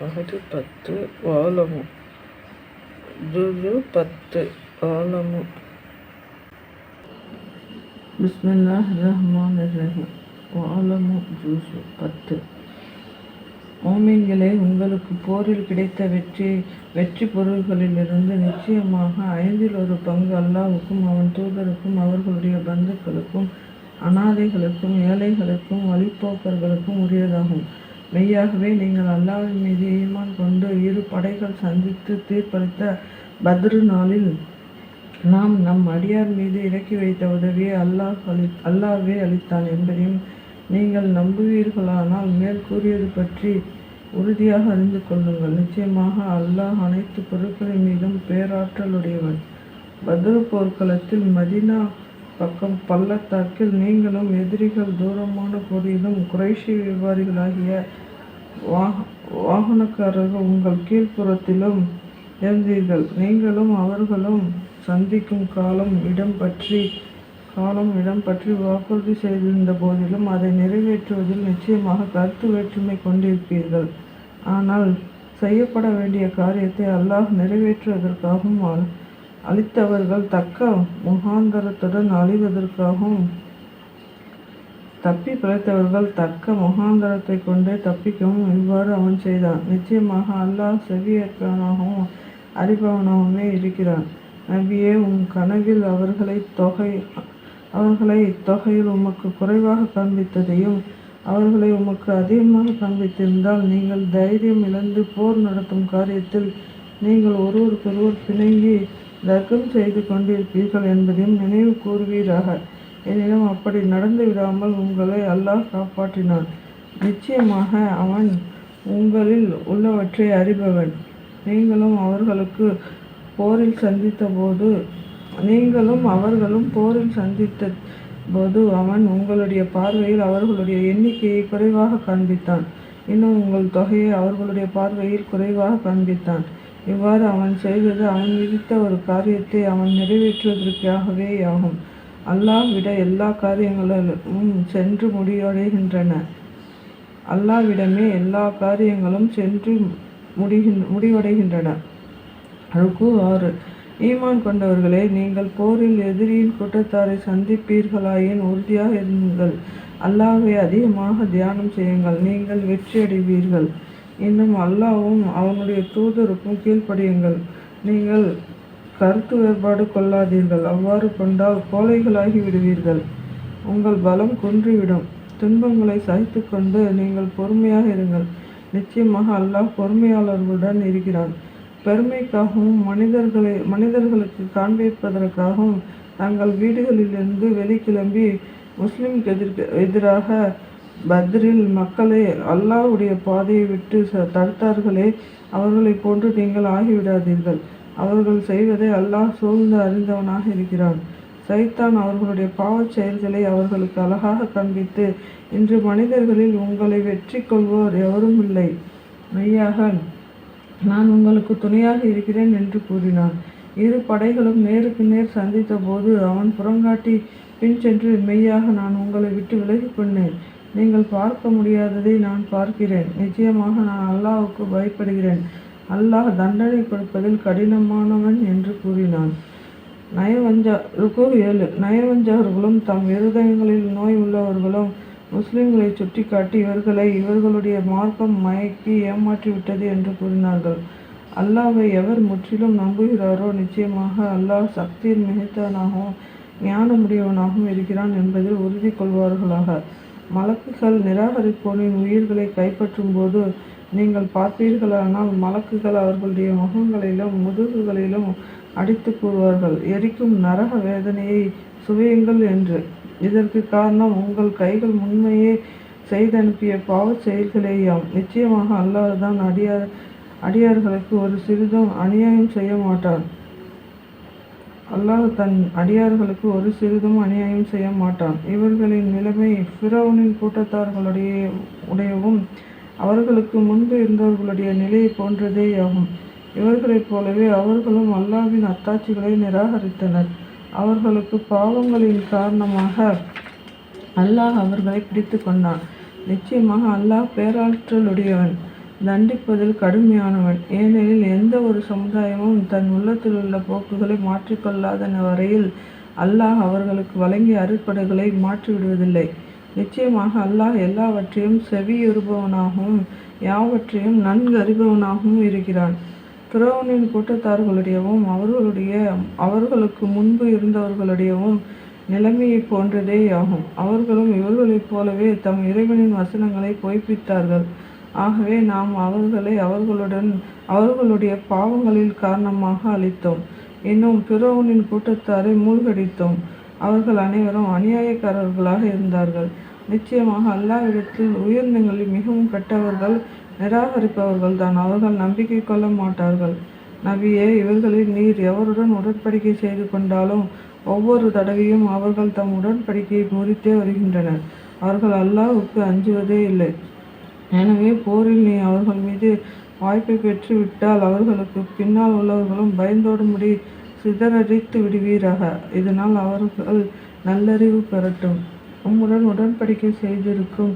பத்து வாழமு ஜுஜு பத்து வாழமு பிஸ்மில்லாஹ் ரஹ்மான் ரஹீம் வாழமு ஜூசு பத்து. ஓமீன்களே உங்களுக்கு போரில் கிடைத்த வெற்றி வெற்றி பொருள்களிலிருந்து நிச்சயமாக ஐந்தில் ஒரு பங்கு அல்லாவுக்கும் அவன் தூதருக்கும் அவர்களுடைய பந்துக்களுக்கும் அனாதைகளுக்கும் ஏழைகளுக்கும் வழிப்போக்கர்களுக்கும் உரியதாகும். மெய்யாகவே நீங்கள் அல்லாவின் மீது ஈமான் கொண்டு இரு படைகள் சந்தித்து தீர்ப்பளித்த பத்ரு நாளில் நாம் நம் அடியார் மீது இறக்கி வைத்த உதவியை அல்லாஹ் அளி அல்லாஹ்வே அளித்தான் என்பதையும் நீங்கள் நம்புவீர்களானால் மேல் கூறியது பற்றி உறுதியாக அறிந்து கொள்ளுங்கள். நிச்சயமாக அல்லாஹ் அனைத்து பொருட்களின் மீதும் பேராற்றலுடையவன் பத்ரு போர்க்களத்தில் மதினா பக்கம் பள்ளத்தாக்கில் நீங்களும் எதிரிகள் தூரமான போதிலும் குறைஷி வியாபாரிகளாகிய வாக வாகனக்காரர்கள் உங்கள் கீழ்ப்புறத்திலும் இருந்தீர்கள் நீங்களும் அவர்களும் சந்திக்கும் காலம் இடம் பற்றி காலம் இடம் பற்றி வாக்குறுதி செய்திருந்த போதிலும் அதை நிறைவேற்றுவதில் நிச்சயமாக கருத்து வேற்றுமை கொண்டிருப்பீர்கள். ஆனால் செய்யப்பட வேண்டிய காரியத்தை அல்லாஹ் நிறைவேற்றுவதற்காகவும் அளித்தவர்கள் தக்க முகாந்தரத்துடன் அழிவதற்காகவும் தப்பி பிழைத்தவர்கள் தக்க முகாந்தரத்தை கொண்டே தப்பிக்கவும் இவ்வாறு அவன் செய்தான். நிச்சயமாக அல்லாஹ் செவியற்றவனாகவும் அறிபவனாகவுமே இருக்கிறான். நபியே உன் கனவில் அவர்களை தொகை அவர்களை இத்தொகையில் உமக்கு குறைவாக காண்பித்ததையும் அவர்களை உமக்கு அதிகமாக காண்பித்திருந்தால் நீங்கள் தைரியம் இழந்து போர் நடத்தும் காரியத்தில் நீங்கள் ஒருவருக்கொருவர் பிணங்கி தர்க்கம் செய்து கொண்டிருப்பீர்கள் என்பதையும் நினைவு கூறுவீராக. எனினும் அப்படி நடந்து விடாமல் உங்களை அல்லாஹ் காப்பாற்றினான். நிச்சயமாக அவன் உங்களில் உள்ளவற்றை அறிபவன். நீங்களும் அவர்களுக்கு போரில் சந்தித்த போது நீங்களும் அவர்களும் போரில் சந்தித்த போது அவன் உங்களுடைய பார்வையில் அவர்களுடைய எண்ணிக்கையை குறைவாக காண்பித்தான். இன்னும் உங்கள் தொகையை அவர்களுடைய பார்வையில் குறைவாக காண்பித்தான். இவ்வாறு அவன் செய்வது அவன் விதித்த ஒரு காரியத்தை அவன் நிறைவேற்றுவதற்காகவே ஆகும் அல்லாஹ் விட எல்லா காரியங்களும் சென்று முடிவடைகின்றன. அல்லாவிடமே எல்லா காரியங்களும் சென்று முடிகின் முடிவடைகின்றன. ருக்கு ஆறு. ஈமான் கொண்டவர்களே நீங்கள் போரில் எதிரியின் கூட்டத்தாரை சந்திப்பீர்களாயின் உறுதியாக இருங்கள். அல்லாவை அதிகமாக தியானம் செய்யுங்கள். நீங்கள் வெற்றியடைவீர்கள் இன்னும் அல்லாவும் அவனுடைய தூதருக்கும் கீழ்ப்படியுங்கள். நீங்கள் கருத்து வேறுபாடு கொள்ளாதீர்கள். அவ்வாறு கொண்டால் கோழைகளாகி விடுவீர்கள். உங்கள் பலம் குன்றிவிடும். துன்பங்களை சகித்து கொண்டு நீங்கள் பொறுமையாக இருங்கள். நிச்சயமாக அல்லாஹ் பொறுமையாளர்களுடன் இருக்கிறான். பெருமைக்காகவும் மனிதர்களை மனிதர்களுக்கு காண்பிப்பதற்காகவும் தங்கள் வீடுகளிலிருந்து வெளிக்கிளம்பி முஸ்லிம்க்கு எதிர்க்க எதிராக பத்ரில் மக்களை அல்லாஹ்வுடைய பாதையை விட்டு தடுத்தார்களே அவர்களைப் போன்று நீங்கள் ஆகிவிடாதீர்கள். அவர்கள் செய்வதை அல்லாஹ் சூழ்ந்து அறிந்தவனாக இருக்கிறான். சைத்தான் அவர்களுடைய பாவச் செயல்களை அவர்களுக்கு அழகாக காண்பித்து இன்று மனிதர்களில் உங்களை வெற்றி கொள்வோர் எவரும் இல்லை. மெய்யாக நான் உங்களுக்கு துணையாக இருக்கிறேன் என்று கூறினான். இரு படைகளும் நேருக்கு நேர் சந்தித்த போது அவன் புறங்காட்டி பின் சென்று மெய்யாக நான் உங்களை விட்டு விலகி கொண்டேன். நீங்கள் பார்க்க முடியாததை நான் பார்க்கிறேன். நிச்சயமாக நான் அல்லாஹுக்கு பயப்படுகிறேன். அல்லாஹ் தண்டனை கொடுப்பதில் கடினமானவன் என்று கூறினான். நயவஞ்சா ருக்கு ஏழு. நயவஞ்சார்களும் தம் இருதயங்களில் நோய் உள்ளவர்களும் முஸ்லிம்களை சுட்டிக்காட்டி இவர்களை இவர்களுடைய மார்க்கம் மயக்கி ஏமாற்றிவிட்டது என்று கூறினார்கள். அல்லாவை எவர் முற்றிலும் நம்புகிறாரோ நிச்சயமாக அல்லாஹ் சக்தியில் மிகுத்தவனாகவும் ஞானமுடையவனாகவும் இருக்கிறான் என்பதில் உறுதி கொள்வார்களாக. மலக்குகள் நிராகரிப்போனின் உயிர்களை கைப்பற்றும் போது நீங்கள் பார்ப்பீர்களானால் மலக்குகள் அவர்களுடைய முகங்களிலும் முதுகுகளிலும் அடித்து கூறுவார்கள். எரிக்கும் நரக வேதனையை சுவையுங்கள் என்று. இதற்கு காரணம் உங்கள் கைகள் முன்மையே செய்தனுப்பிய பாவ செயல்களேயாம். நிச்சயமாக அல்லாஹ்தான் அடியார் அடியார்களுக்கு ஒரு சிறிதும் அநியாயம் செய்ய மாட்டான். அல்லாஹ் தன் அடியார்களுக்கு ஒரு சிறிதும் அநியாயம் செய்ய மாட்டான். இவர்களின் நிலைமை ஃபிரௌனின் கூட்டத்தார்களுடைய உடையவும் அவர்களுக்கு முன்பு இருந்தவர்களுடைய நிலையை போன்றதே ஆகும் இவர்களைப் போலவே அவர்களும் அல்லாவின் அத்தாட்சிகளை நிராகரித்தனர். அவர்களுக்கு பாவங்களின் காரணமாக அல்லாஹ் அவர்களை பிடித்து கொண்டான். நிச்சயமாக அல்லாஹ் பேராற்றலுடையவன் தண்டிப்பதில் கடுமையானவன். ஏனெனில் எந்த ஒரு சமுதாயமும் தன் உள்ளத்தில் உள்ள போக்குகளை மாற்றிக்கொள்ளாத வரையில் அல்லாஹ் அவர்களுக்கு வழங்கிய அறுப்படைகளை மாற்றிவிடுவதில்லை. நிச்சயமாக அல்லாஹ் எல்லாவற்றையும் செவியுறுபவனாகவும் யாவற்றையும் நன்கு அறிபவனாகவும் இருக்கிறான். பிறவனின் கூட்டத்தார்களுடையவும் அவர்களுடைய அவர்களுக்கு முன்பு இருந்தவர்களுடையவும் நிலைமையை போன்றதே ஆகும் அவர்களும் இவர்களைப் போலவே தம் இறைவனின் வசனங்களை பொய்ப்பித்தார்கள். ஆகவே நாம் அவர்களை அவர்களுடன் அவர்களுடைய பாவங்களில் காரணமாக அளித்தோம் இன்னும் பிறவனின் கூட்டத்தாரை மூழ்கடித்தோம். அவர்கள் அனைவரும் அநியாயக்காரர்களாக இருந்தார்கள். நிச்சயமாக அல்லாவிடத்தில் உயர்ந்தங்களில் மிகவும் கெட்டவர்கள் நிராகரிப்பவர்கள் தான் அவர்கள் நம்பிக்கை கொள்ள மாட்டார்கள். நபியே இவர்களில் நீர் எவருடன் உடன்படிக்கை செய்து கொண்டாலும் ஒவ்வொரு தடவையும் அவர்கள் தம் உடன்படிக்கையை முறித்தே வருகின்றனர். அவர்கள் அல்லாஹுக்கு அஞ்சுவதே இல்லை. எனவே போரில் நீ அவர்கள் மீது வாய்ப்பை பெற்று விட்டால் அவர்களுக்கு பின்னால் உள்ளவர்களும் பயந்தோடும்படி சிதறடித்து விடுவீராக. இதனால் அவர்கள் நல்லறிவு பெறட்டும். உம்முடன் உடன்படிக்கை செய்திருக்கும்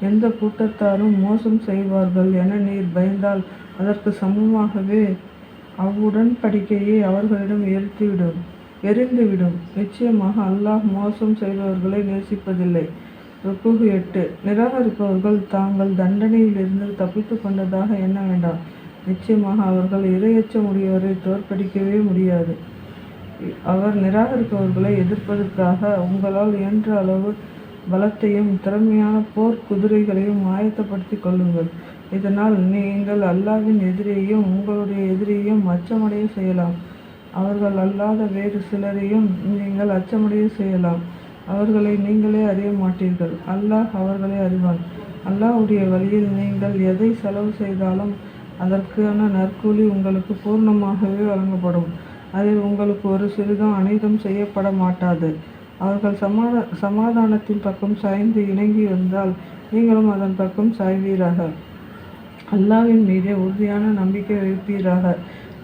எந்த கூட்டத்தாரும் மோசம் செய்வார்கள் என நீர் பயந்தால் அதற்கு சமமாகவே அவ்வுடன்படிக்கையை அவர்களிடம் எரித்துவிடும் எரிந்துவிடும் நிச்சயமாக அல்லாஹ் மோசம் செய்பவர்களை நேசிப்பதில்லை. ருக்குகு எட்டு. நிராகரிப்பவர்கள் தாங்கள் தண்டனையிலிருந்து தப்பித்து கொண்டதாக எண்ண வேண்டாம். நிச்சயமாக அவர்கள் இரையச்சமுடையவரை தோற்கடிக்கவே முடியாது. அவர் நிராகரிப்பவர்களை எதிர்ப்பதற்காக உங்களால் இயன்ற அளவு பலத்தையும் திறமையான போர் குதிரைகளையும் ஆயத்தப்படுத்தி கொள்ளுங்கள். இதனால் நீங்கள் அல்லாவின் எதிரியையும் உங்களுடைய எதிரியையும் அச்சமடைய செய்யலாம். அவர்கள் அல்லாத வேறு சிலரையும் நீங்கள் அச்சமடைய செய்யலாம். அவர்களை நீங்களே அறிய மாட்டீர்கள். அல்லாஹ் அவர்களை அறிவான். அல்லாஹுடைய வழியில் நீங்கள் எதை செலவு செய்தாலும் அதற்கான நற்கூலி உங்களுக்கு பூர்ணமாகவே வழங்கப்படும். அதில் உங்களுக்கு ஒரு சிறிதும் அநீதம் செய்யப்பட மாட்டாது. அவர்கள் சமாதா சமாதானத்தின் பக்கம் சாய்ந்து இணங்கி வந்தால் நீங்களும் அதன் பக்கம் சாய்வீராக. அல்லாவின் மீதே உறுதியான நம்பிக்கை வைப்பீராக.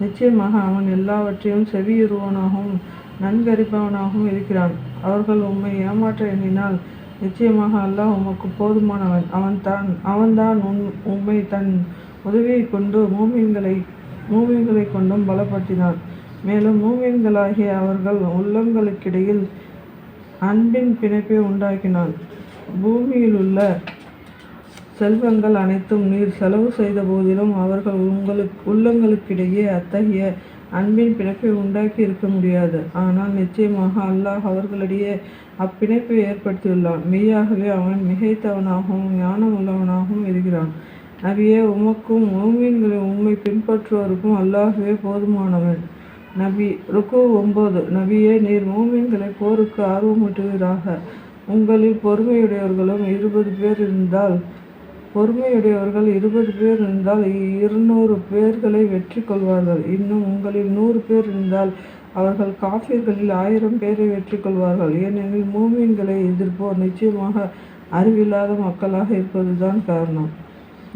நிச்சயமாக அவன் எல்லாவற்றையும் செவியுறுவனாகவும் நன்கறிப்பவனாகவும் இருக்கிறான். அவர்கள் உம்மை ஏமாற்ற எண்ணினால் நிச்சயமாக அல்லாஹ் உமக்கு போதுமானவன். அவன் தான் அவன்தான் உன் உம்மை தன் உதவியை கொண்டு மூமியங்களை மூமியன்களை கொண்டும் பலப்படுத்தினான் மேலும் மூமியங்களாகிய அவர்கள் உள்ளங்களுக்கிடையில் அன்பின் பிணைப்பை உண்டாக்கினான் பூமியில் உள்ள செல்வங்கள் அனைத்தும் நீர் செலவு செய்த போதிலும் அவர்கள் உங்களுக்கு உள்ளங்களுக்கிடையே அத்தகைய அன்பின் பிணைப்பை உண்டாக்கி இருக்க முடியாது. ஆனால் நிச்சயமாக அல்லாஹ் அவர்களிடையே அப்பிணைப்பை ஏற்படுத்தியுள்ளான். மெய்யாகவே அவன் மிகைத்தவனாகவும் ஞானம் உள்ளவனாகவும் இருக்கிறான். நபியே உமக்கும் மூமீன்களை உண்மை பின்பற்றுவோருக்கும் அல்லாஹுவே போதுமானவன் நபி ருக்கு ஒன்பது. நபியே நீர் மோமீன்களை போருக்கு ஆர்வமூட்டுவீராக. உங்களில் பொறுமையுடையவர்களும் இருபது பேர் இருந்தால் பொறுமையுடையவர்கள் இருபது பேர் இருந்தால் இருநூறு பேர்களை வெற்றி கொள்வார்கள். இன்னும் உங்களில் நூறு பேர் இருந்தால் அவர்கள் காஃபியர்களில் ஆயிரம் பேரை வெற்றி கொள்வார்கள். ஏனெனில் மூமீன்களை எதிர்ப்போர் நிச்சயமாக அறிவில்லாத மக்களாக இருப்பதுதான் காரணம்.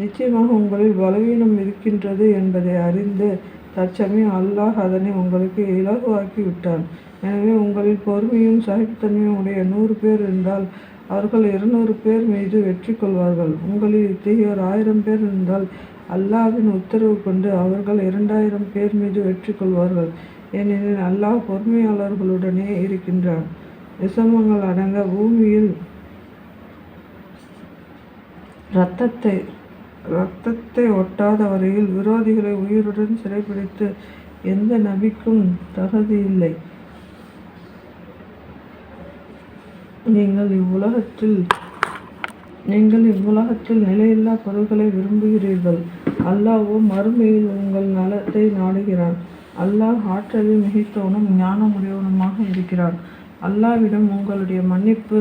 நிச்சயமாக உங்களில் பலவீனம் இருக்கின்றது என்பதை அறிந்து தற்சமயம் அல்லாஹ் அதனை உங்களுக்கு இலகுவாக்கி விட்டான். எனவே உங்களில் பொறுமையும் சகிப்புத்தன்மையும் உடைய நூறு பேர் இருந்தால் அவர்கள் இருநூறு பேர் மீது வெற்றி கொள்வார்கள். உங்களில் இத்தகையோர் ஆயிரம் பேர் இருந்தால் அல்லாவின் உத்தரவு கொண்டு அவர்கள் இரண்டாயிரம் பேர் மீது வெற்றி கொள்வார்கள். ஏனெனில் அல்லாஹ் பொறுமையாளர்களுடனே இருக்கின்றான். விஷமங்கள் அடங்க பூமியில் இரத்தத்தை இரத்தத்தை ஒட்டாத வரையில் விரோதிகளை உயிருடன் சிறைப்பிடித்து எந்த நபிக்கும் தகுதி இல்லை. நீங்கள் இவ்வுலகத்தில் நீங்கள் இவ்வுலகத்தில் நிலையில்லா பொருள்களை விரும்புகிறீர்கள். அல்லாஹ்வோ மறுமையில் உங்கள் நலத்தை நாடுகிறான் அல்லாஹ் ஆற்றலில் மிகைத்தவனும் ஞானமுடையவனுமாக இருக்கிறான். அல்லாவிடம் உங்களுடைய மன்னிப்பு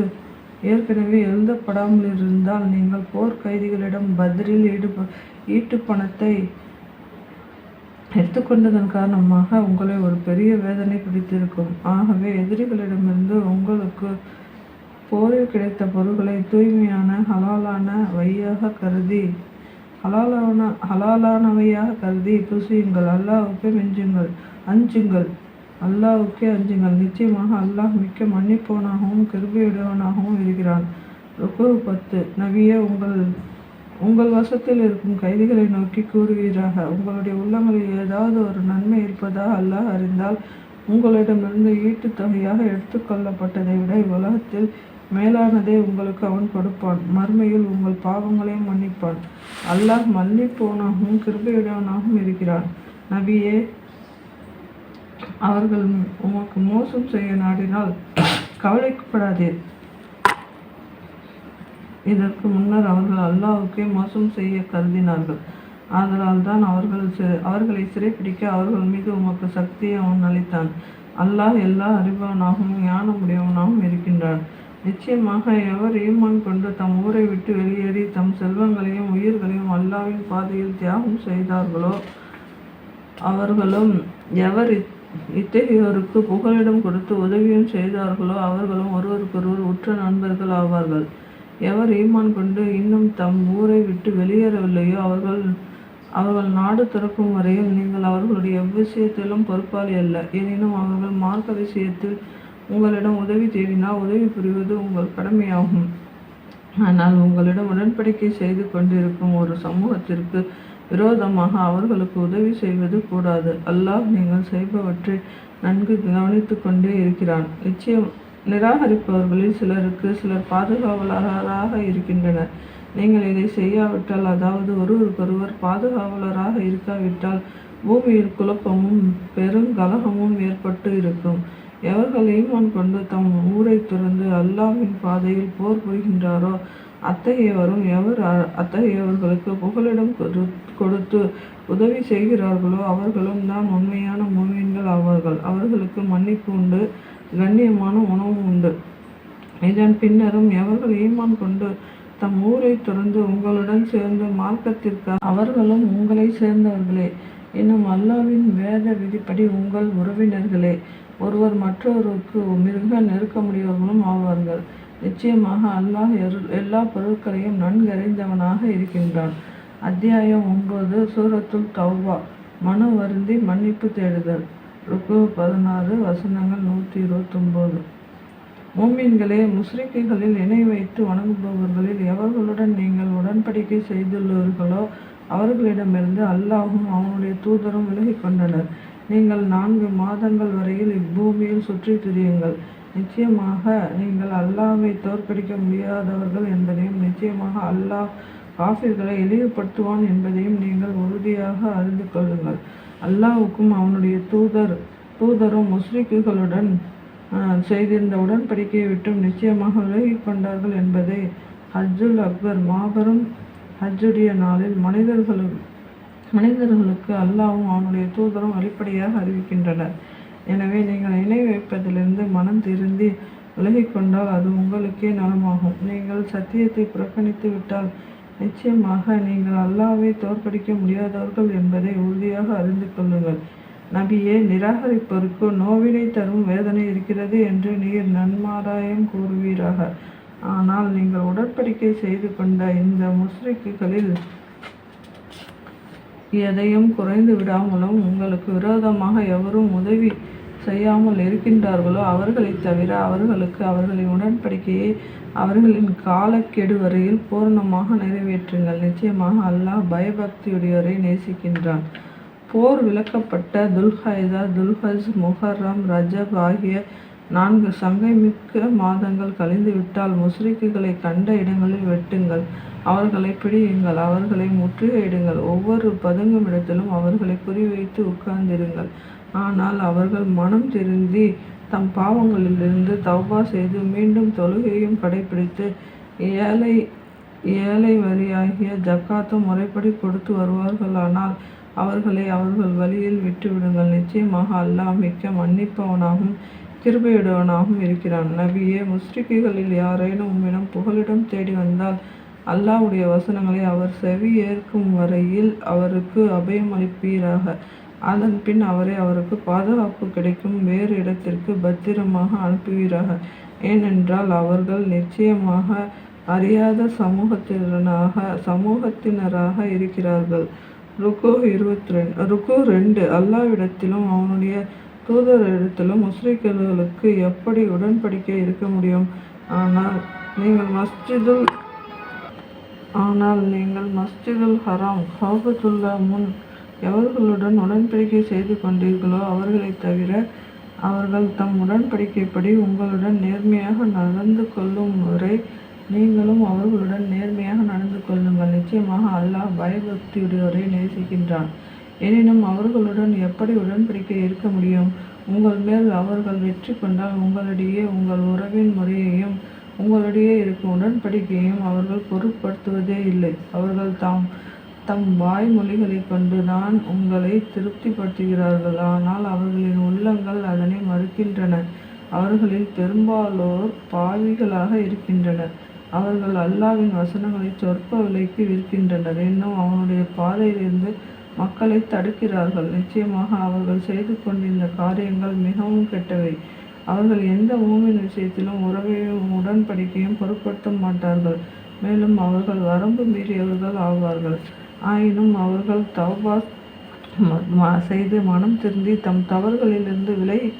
ஏற்கனவே எழுதப்படாமல் இருந்தால் நீங்கள் போர்க் கைதிகளிடம் பதிலில் ஈடுப ஈட்டு பணத்தை எடுத்துக்கொண்டதன் காரணமாக உங்களை ஒரு பெரிய வேதனை பிடித்திருக்கும். ஆகவே எதிரிகளிடமிருந்து உங்களுக்கு போரில் கிடைத்த பொருட்களை தூய்மையான ஹலாலான வையாக கருதி ஹலாலான ஹலாலானவையாக கருதி புசியுங்கள். அல்லாவுக்கு மிஞ்சுங்கள் அஞ்சுங்கள். அல்லாவுக்கே அஞ்சுங்கள். நிச்சயமாக அல்லாஹ் மிக்க மன்னிப்பவனாகவும் கிருபையுடையவனாகவும் இருக்கிறான். ருக்கு பத்து. நபியே உங்கள் உங்கள் வசத்தில் இருக்கும் கைதிகளை நோக்கி கூறுவீராக. உங்களுடைய உள்ளங்களில் ஏதாவது ஒரு நன்மை இருப்பதா அல்லாஹ் அறிந்தால் உங்களிடமிருந்து ஈட்டுத் தொகையாக எடுத்துக்கொள்ளப்பட்டதை விட இவ்வுலகத்தில் மேலானதை உங்களுக்கு அவன் கொடுப்பான். மறுமையில் உங்கள் பாவங்களையும் மன்னிப்பான். அல்லாஹ் மன்னிப்போனாகவும் கிருபையுடையவனாகவும் இருக்கிறான். நபியே அவர்கள் உமக்கு மோசம் செய்ய நாடினால் கவலைப்படாதீர் இதற்கு முன்னர் அவர்கள் அல்லாவுக்கே மோசம் செய்ய கருதினார்கள். ஆதலால் தான் அவர்கள் அவர்களை சிறைப்பிடிக்க அவர்கள் மீது உமக்கு சக்தியை அவன் அளித்தான் அல்லாஹ் எல்லா அறிவானாகவும் ஞானமுடையவனாகவும் இருக்கின்றான். நிச்சயமாக எவர் ஈமான் கொண்டு தம் ஊரை விட்டு வெளியேறி தம் செல்வங்களையும் உயிர்களையும் அல்லாவின் பாதையில் தியாகம் செய்தார்களோ அவர்களும் எவர் இத்தகையோருக்கு புகலிடம் கொடுத்து உதவியும் செய்தார்களோ அவர்களும் ஒருவருக்கொருவர் உற்ற நண்பர்கள் ஆவார்கள். எவர் ஈமான் கொண்டு இன்னும் தம் ஊரை விட்டு வெளியேறவில்லையோ அவர்கள் அவர்கள் நாடு திறக்கும் வரையில் நீங்கள் அவர்களுடைய எவ்விஷயத்திலும் பொறுப்பாளி அல்ல. எனினும் அவர்கள் மார்க்க விஷயத்தில் உங்களிடம் உதவி தேடினால் உதவி புரிவது உங்கள் கடமையாகும். ஆனால் உங்களிடம் உடன்படிக்கை செய்து கொண்டிருக்கும் ஒரு சமூகத்திற்கு விரோதமாக அவர்களுக்கு உதவி செய்வது கூடாது. அல்லாஹ் நீங்கள் செய்பவற்றை நன்கு கவனித்துக் கொண்டே இருக்கிறான். நிச்சயம் நிராகரிப்பவர்களில் சிலருக்கு சிலர் பாதுகாவலராக இருக்கின்றனர். நீங்கள் இதை செய்யாவிட்டால் அதாவது ஒருவருக்கொருவர் பாதுகாவலராக இருக்காவிட்டால் பூமியில் குழப்பமும் பெருங்கலகமும் ஏற்பட்டு இருக்கும். எவர்கள் ஈமான் கொண்டு தம் ஊரை துறந்து அல்லாஹ்வின் பாதையில் போர் புரிகின்றாரோ அத்தகையவரும் எவர் அத்தகையவர்களுக்கு புகலிடம் கொடு- கொடுத்து உதவி செய்கிறார்களோ அவர்களும் தான் உண்மையான மூமின்கள் ஆவார்கள். அவர்களுக்கு மன்னிப்பு உண்டு கண்ணியமான உணவும் உண்டு. இதன் பின்னரும் எவர்கள் ஈமான் கொண்டு தம் ஊரை துறந்து உங்களுடன் சேர்ந்து மார்க்கத்திற்கு அவர்களும் உங்களை சேர்ந்தவர்களே. இன்னும் அல்லாவின் வேத விதிப்படி உங்கள் உறவினர்களே. ஒருவர் மற்றொருக்கு மிக நெருக்கமுடையவர்களும் ஆவார்கள். நிச்சயமாக அல்லாஹ் எரு- எல்லா பொருட்களையும் நன்கறிந்தவனாக இருக்கின்றான். அத்தியாயம் ஒன்பது சூரத்துல் தௌபா மனு வருந்தி மன்னிப்பு தேடுதல். ருக்கு பதினாறு வசனங்கள் நூற்றி இருபத்தொம்போது. மூமின்களே முஸ்லிக்குகளில் இணை வைத்து வணங்குபவர்களில் எவர்களுடன் நீங்கள் உடன்படிக்கை செய்துள்ளீர்களோ அவர்களிடமிருந்து அல்லாஹும் அவனுடைய தூதரும் விலகிக் கொண்டனர். நீங்கள் நான்கு மாதங்கள் வரையில் இப்பூமியில் சுற்றித் திரியுங்கள். நிச்சயமாக நீங்கள் அல்லாவை தோற்கடிக்க முடியாதவர்கள் என்பதையும் நிச்சயமாக அல்லாஹ் காஃபிர்களை இழிவுபடுத்துவான் என்பதையும் நீங்கள் உறுதியாக அறிந்து கொள்ளுங்கள். அல்லாவுக்கும் அவனுடைய தூதர் தூதரும் முஸ்லிக்குகளுடன் ஆஹ், செய்திருந்த உடன்படிக்கையை விட்டும் நிச்சயமாக விலகிக் கொண்டார்கள் என்பதை ஹஜ்ஜுல் அக்பர் மாபெரும் ஹஜ்ஜுடைய நாளில் மனிதர்களும் மனிதர்களுக்கு அல்லாவும் அவனுடைய தூதரும் வெளிப்படையாக அறிவிக்கின்றனர். எனவே நீங்கள் இணை வைப்பதிலிருந்து மனம் திருந்தி விலகிக் கொண்டால் அது உங்களுக்கே நலமாகும். நீங்கள் சத்தியத்தை புறக்கணித்து விட்டால் நிச்சயமாக நீங்கள் அல்லாவை தோற்கடிக்க முடியாதவர்கள் என்பதை உறுதியாக அறிந்து கொள்ளுங்கள். நபியே நிராகரிப்போருக்கு நோவினை தரும் வேதனை இருக்கிறது என்று நீர் நன்மாராயம் கூறுவீராக. ஆனால் நீங்கள் உடன்படிக்கை செய்து கொண்ட இந்த முஸ்ரிக்குகளில் எதையும் குறைந்து விடாமலும் உங்களுக்கு விரோதமாக எவரும் உதவி செய்யாமல் இருக்கின்றார்களோ அவர்களைத் தவிர அவர்களுக்கு அவர்களின் உடன்படிக்கையை அவர்களின் காலக்கெடு வரையில் பூரணமாக நிறைவேற்றுங்கள். நிச்சயமாக அல்லாஹ் பயபக்தியுடையோரை நேசிக்கின்றான். போர் விளக்கப்பட்ட துல்ஹைதா துல்ஹஜ் முஹர்ரம் ரஜப் ஆகிய நான்கு சங்கைமிக்க மாதங்கள் கழிந்துவிட்டால் முஸ்ரிக்குகளை கண்ட இடங்களில் வெட்டுங்கள். அவர்களை பிடியுங்கள் அவர்களை முற்றுகையிடுங்கள். ஒவ்வொரு பதுங்கும் இடத்திலும் அவர்களை குறிவைத்து உட்கார்ந்திருங்கள். ஆனால் அவர்கள் மனம் திருந்தி தம் பாவங்களிலிருந்து தௌபா செய்து மீண்டும் தொழுகையும் கடைபிடித்து ஏழை ஏழை வரியாகிய ஜக்காத்தும் முறைப்படி கொடுத்து வருவார்களானால் அவர்களை அவர்கள் வழியில் விட்டுவிடுங்கள். நிச்சயமாக அல்லாஹ் மிக்க மன்னிப்பவனாகவும் கிருபையுடையவனாகவும் இருக்கிறான். நபியே முஸ்ரிக்குகளில் யாரேனும் உம்மிடம் புகலிடம் தேடி வந்தால் அல்லாஹ்வுடைய வசனங்களை அவர் செவி ஏற்கும் வரையில் அவருக்கு அபயம் அளிப்பீராக அதன் பின் அவரை அவருக்கு பாதுகாப்பு கிடைக்கும் வேறு இடத்திற்கு பத்திரமாக அனுப்புவீராக. ஏனென்றால் அவர்கள் நிச்சயமாக அறியாத சமூகத்தினராக சமூகத்தினராக இருக்கிறார்கள். ருக்கோ இருபத்தி ரெண்டு ருக்கோ ரெண்டு அல்லாவிடத்திலும் அவனுடைய தூதரிடத்திலும் முஸ்லிம்களுக்கு எப்படி உடன்படிக்கை இருக்க முடியும்? ஆனால் நீங்கள் மஸ்ஜிதுல் ஆனால் நீங்கள் மஸ்ஜிதுல் ஹராம் கஅபத்துல்லா முன் எவர்களுடன் உடன்படிக்கை செய்து கொண்டீர்களோ அவர்களைத் தவிர அவர்கள் தம் உடன்படிக்கைப்படி உங்களுடன் நேர்மையாக நடந்து கொள்ளும் வரை நீங்களும் அவர்களுடன் நேர்மையாக நடந்து கொள்ளுங்கள். நிச்சயமாக அல்லாஹ் பயபக்தியுடையோரை நேசிக்கின்றான். எனினும் அவர்களுடன் எப்படி உடன்படிக்கை இருக்க முடியும்? உங்கள் மேல் அவர்கள் வெற்றி கொண்டால் உங்களிடையே உங்கள் உறவின் முறையையும் உங்களிடையே இருக்கும் உடன்படிக்கையையும் அவர்கள் பொருட்படுத்துவதே இல்லை. அவர்கள் தாம் தம் வாய்மொழிகளைக் கொண்டு நான் உங்களை திருப்திப்படுத்துகிறார்கள். ஆனால் அவர்களின் உள்ளங்கள் அதனை மறுக்கின்றன. அவர்களில் பெரும்பாலோர் பாவிகளாக இருக்கின்றனர். அவர்கள் அல்லாவின் வசனங்களை சொற்ப விலைக்கு விற்கின்றனர். இன்னும் அவனுடைய பாதையிலிருந்து மக்களை தடுக்கிறார்கள். நிச்சயமாக அவர்கள் செய்து கொண்டிருந்த காரியங்கள் மிகவும் கெட்டவை. அவர்கள் எந்த ஊமின் விஷயத்திலும் உறவையும் உடன்படிக்கையும் பொருட்படுத்த மாட்டார்கள். மேலும் அவர்கள் வரம்பு மீறியவர்கள் ஆவார்கள். ஆயினும் அவர்கள் தௌபா ம- ம- செய்து மனம் திருந்தி தம் தவறுகளிலிருந்து விலகி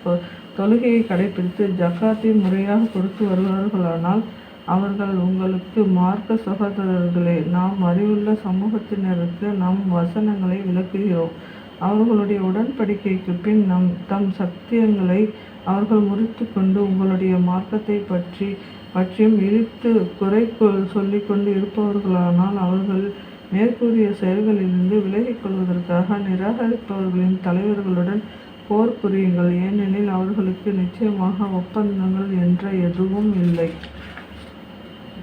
தொழுகையை கடைபிடித்து ஜக்காத்தை முறையாக கொடுத்து வருவார்களானால் அவர்கள் உங்களுக்கு மார்க்க சகோதரர்களே நாம் அறிவுள்ள சமூகத்தினருக்கு நம் வசனங்களை விளக்குகிறோம். அவர்களுடைய உடன்படிக்கைக்கு பின் நம் தம் சத்தியங்களை அவர்கள் முறித்து கொண்டு உங்களுடைய மார்க்கத்தை பற்றி பற்றியும் இழுத்து குறை சொல்லிக்கொண்டு இருப்பவர்களானால் அவர்கள் மேற்கூறிய செயல்களிலிருந்து விலகிக் கொள்வதற்காக நிராகரிப்பவர்களின் தலைவர்களுடன் போர் புரியுங்கள். ஏனெனில் அவர்களுக்கு நிச்சயமாக ஒப்பந்தங்கள் என்ற எதுவும் இல்லை.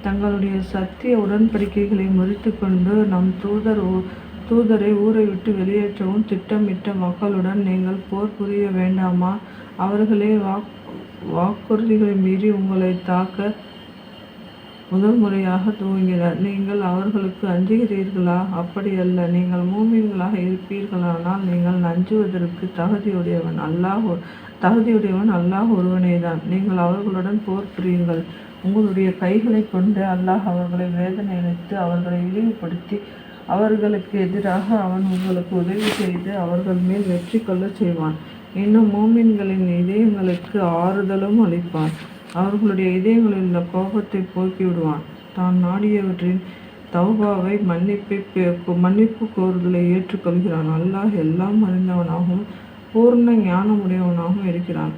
தங்களுடைய சத்திய உடன்படிக்கைகளை முறித்து கொண்டு நம் தூதர் தூதரை ஊரை விட்டு வெளியேற்றவும் திட்டமிட்ட மக்களுடன் நீங்கள் போர் புரிய வேண்டாமா? அவர்களே வாக் வாக்குறுதிகளை மீறி உங்களை தாக்க முதல் முறையாக துவங்கினர் நீங்கள் அவர்களுக்கு அஞ்சுகிறீர்களா? அப்படியல்ல. நீங்கள் மூமின்களாக இருப்பீர்களானால் நீங்கள் அஞ்சுவதற்கு தகுதியுடையவன் அல்லாஹ் தகுதியுடையவன் அல்லாஹ் ஒருவனே தான் நீங்கள் அவர்களுடன் போர் புரியுங்கள். உங்களுடைய கைகளை கொண்டு அல்லாஹ் அவர்களை வேதனை வேதனையளித்து அவர்களை இழிவுபடுத்தி அவர்களுக்கு எதிராக அவன் உங்களுக்கு உதவி செய்து அவர்கள் மேல் வெற்றி கொள்ள செய்வான். இன்னும் மூமின்களின் இதயங்களுக்கு ஆறுதலும் அளிப்பான். அவர்களுடைய இதயங்களில் உள்ள கோபத்தை போக்கி விடுவான். தான் நாடியவற்றின் தௌபாவை மன்னிப்பை மன்னிப்பு கோருதலை ஏற்றுக்கொள்கிறான். அல்லாஹ் எல்லாம் அறிந்தவனாகவும் பூர்ண ஞானமுடையவனாகவும் இருக்கிறான்.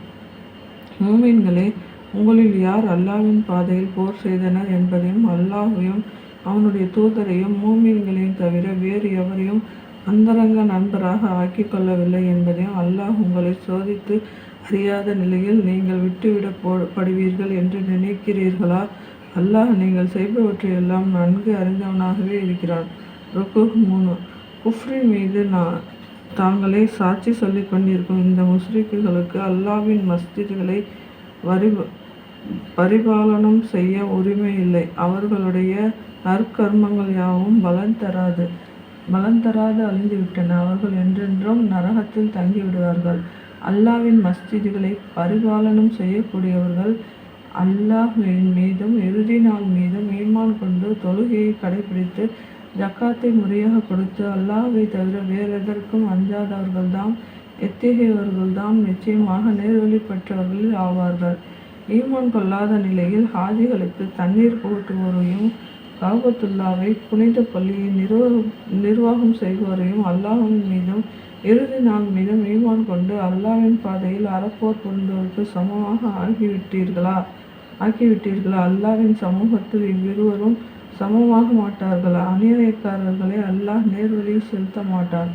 மூமின்களே உங்களில் யார் அல்லாஹ்வின் பாதையில் போர் செய்தனர் என்பதையும் அல்லாஹையும் அவனுடைய தூதரையும் மூமின்களையும் தவிர வேறு எவரையும் அந்தரங்க நண்பராக ஆக்கிக் கொள்ளவில்லை என்பதையும் அல்லாஹ் உங்களை சோதித்து அறியாத நிலையில் நீங்கள் விட்டுவிடப்படுவீர்கள் என்று நினைக்கிறீர்களா? அல்லாஹ் நீங்கள் செய்பவற்றையெல்லாம் நன்கு அறிந்தவனாகவே இருக்கிறான். ருக்கு மூணு குஃப்ரின் மீது நான் தாங்களே சாட்சி சொல்லி கொண்டிருக்கும் இந்த முஸ்ரிக்குகளுக்கு அல்லாஹ்வின் மஸ்ஜிதுகளை வரி பரிபாலனம் செய்ய உரிமை இல்லை. அவர்களுடைய நற்கர்மங்கள் யாவும் பலன் தராது. பலன் தராது அழிந்துவிட்டன. அவர்கள் என்றென்றும் நரகத்தில் தங்கிவிடுவார்கள். அல்லாவின் மஸ்ஜிதுகளை பரிபாலனம் செய்யக்கூடியவர்கள் அல்லாஹ்வின் மீதும் இறுதி நாள் மீதும் ஈமான் கொண்டு தொழுகையை கடைபிடித்து ஜக்காத்தை முறையாக கொடுத்து அல்லாஹை தவிர வேறு எதற்கும் அஞ்சாதவர்கள் தான் எத்தகையவர்கள் தான் நிச்சயமாக நேர்வழி பெற்றவர்கள் ஆவார்கள். ஈமான் கொள்ளாத நிலையில் ஹாஜிகளுக்கு தண்ணீர் புகட்டுவோரையும் காபத்துல்லாவை புனித பள்ளியை நிர்வ நிர்வாகம் செய்வோரையும் அல்லாஹின் மீதும் இறுதி நாள் மீதும் ஈமான் கொண்டு அல்லாஹ்வின் பாதையில் அறப்போர் புரிந்தோருக்கு சமமாக ஆகிவிட்டீர்களா? ஆக்கிவிட்டீர்களா அல்லாஹ்வின் சமூகத்தில் இவ்விருவரும் சமமாக மாட்டார்களா? அநியாயக்காரர்களை அல்லாஹ் நேர்வழியில் செலுத்த மாட்டார்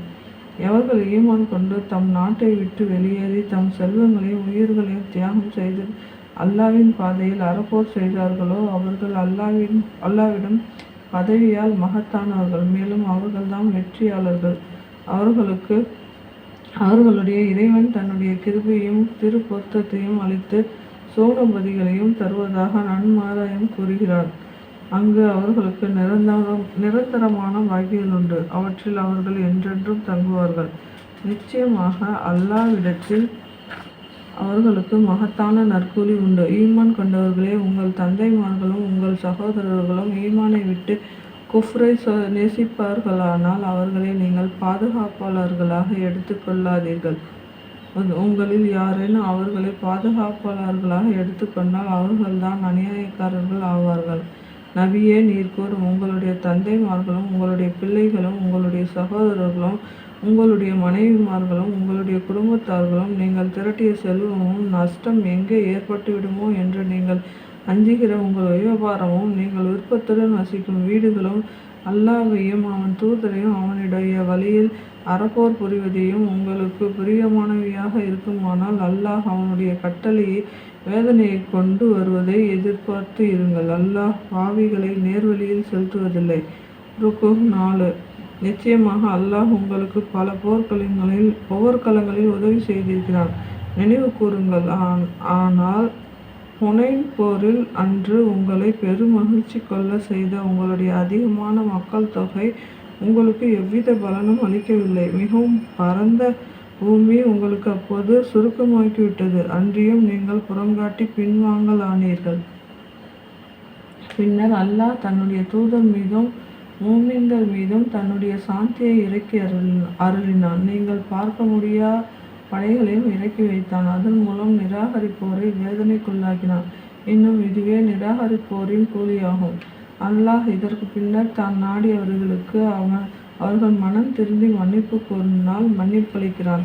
எவர்கள் ஈமான் கொண்டு தம் நாட்டை விட்டு வெளியேறி தம் செல்வங்களையும் உயிர்களையும் தியாகம் செய்து அல்லாவின் பாதையில் அறப்போர் செய்தார்களோ அவர்கள் அல்லாவின் அல்லாவிடம் பதவியால் மகத்தானவர்கள். மேலும் அவர்கள்தான் வெற்றியாளர்கள். அவர்களுக்கு அவர்களுடைய இறைவன் தன்னுடைய கிருபையும் திருப்பொத்தத்தையும் அளித்து சோழபதிகளையும் தருவதாக நன்மாராயம் கூறுகிறார். அங்கு அவர்களுக்கு நிரந்தரம் நிரந்தரமான வாய்ப்புகள் உண்டு. அவற்றில் அவர்கள் என்றென்றும் தங்குவார்கள். நிச்சயமாக அல்லாவிடத்தில் அவர்களுக்கு மகத்தான நற்கூலி உண்டு. ஈமான் கொண்டவர்களே உங்கள் தந்தைமார்களும் உங்கள் சகோதரர்களும் ஈமானை விட்டு குஃப்ரை நேசிப்பார்களானால் அவர்களை நீங்கள் பாதுகாப்பாளர்களாக எடுத்துக்கொள்ளாதீர்கள் உங்களில் யாரேனும் அவர்களை பாதுகாப்பாளர்களாக எடுத்துக்கொண்டால் அவர்கள்தான் அநியாயக்காரர்கள் ஆவார்கள். நபியே நீர் கூறும் உங்களுடைய தந்தைமார்களும் உங்களுடைய பிள்ளைகளும் உங்களுடைய சகோதரர்களும் உங்களுடைய மனைவிமார்களும் உங்களுடைய குடும்பத்தார்களும் நீங்கள் திரட்டிய செல்வமும் நஷ்டம் எங்கே ஏற்பட்டுவிடுமோ என்று நீங்கள் அஞ்சுகிற உங்கள் வியாபாரமும் நீங்கள் விருப்பத்துடன் வசிக்கும் வீடுகளும் அல்லாவையும் அவன் தூதரையும் அவனுடைய வழியில் அறப்போர் புரிவதையும் உங்களுக்கு பிரியமானவையாக இருக்குமானால் அல்லாஹ் அவனுடைய கட்டளையை வேதனையை கொண்டு வருவதை எதிர்பார்த்து இருங்கள். அல்லாஹ் பாவிகளை நேர்வழியில் செலுத்துவதில்லை. ருக்கு நாலு. நிச்சயமாக அல்லாஹ் உங்களுக்கு பல போர்க்களங்களில் போர்க்களங்களில் உதவி செய்திருக்கிறான். நினைவு கூறுங்கள். ஆன்- ஆனால் புனைன் போரில் அன்று உங்களை பெருமகிழ்ச்சி கொள்ள செய்த உங்களுடைய அதிகமான மக்கள் தொகை உங்களுக்கு எவ்வித பலனும் அளிக்கவில்லை. மிகவும் பரந்த பூமி உங்களுக்கு அப்போது சுருக்கமாக்கிவிட்டது அன்றியும் நீங்கள் புறங்காட்டி பின்வாங்கலானீர்கள். பின்னர் அல்லாஹ் தன்னுடைய தூதர் மீதும் மூமின்கள் மீதும் தன்னுடைய சாந்தியை இறக்கி அருள் அருளினான். நீங்கள் பார்க்க முடியா படைகளையும் இறக்கி வைத்தான். அதன் மூலம் நிராகரிப்போரை வேதனைக்குள்ளாக்கினான். இன்னும் இதுவே நிராகரிப்போரின் கூலியாகும். அல்லாஹ் இதற்கு பின்னர் தான் நாடியவர்களுக்கு அவன் அவர்கள் மனம் திருந்தி மன்னிப்பு கோரினால் மன்னிப்பளிக்கிறான்.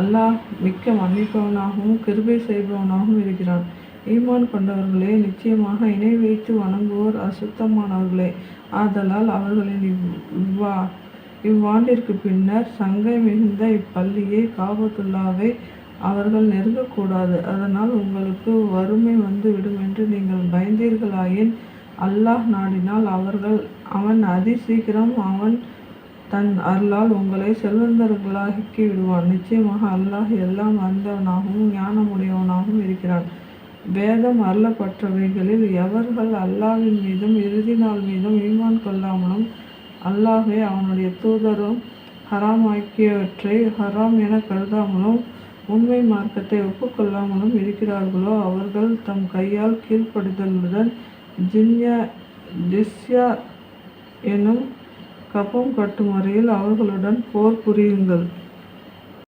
அல்லாஹ் மிக்க மன்னிப்பவனாகவும் கிருபை செய்பவனாகவும் இருக்கிறான். ஈமான் கொண்டவர்களே நிச்சயமாக இணை வைத்து வணங்குவோர் அசுத்தமானவர்களே. ஆதலால் அவர்களின் இவ்- இவ்வா இவ்வாண்டிற்கு பின்னர் சங்கை மிகுந்த இப்பள்ளியை காபத்துல்லாவை அவர்கள் நெருங்கக்கூடாது. அதனால் உங்களுக்கு வறுமை வந்து விடும் என்று நீங்கள் பயந்தீர்களாயின் அல்லாஹ் நாடினால் அவர்கள் அவன் அதி சீக்கிரம் அவன் தன் அருளால் உங்களை செல்வந்தர்களாக்கி விடுவான். நிச்சயமாக அல்லாஹ் எல்லாம் அறிந்தவனாகவும் ஞானமுடையவனாகவும் இருக்கிறான். வேதம் அருளப்பட்டவைகளில் எவர்கள் அல்லாவின் மீதும் இறுதி நாள் மீதும் ஈமான் கொள்ளாமலும் அல்லாஹே அவனுடைய தூதரும் ஹராமாக்கியவற்றை ஹராம் என கருதாமலும் உண்மை மார்க்கத்தை ஒப்புக்கொள்ளாமலும் இருக்கிறார்களோ அவர்கள் தம் கையால் கீழ்ப்படுதலுடன் ஜின்யா ஜிஸ்யா எனும் கப்பம் கட்டும் வரையில் அவர்களுடன் போர் புரியுங்கள்.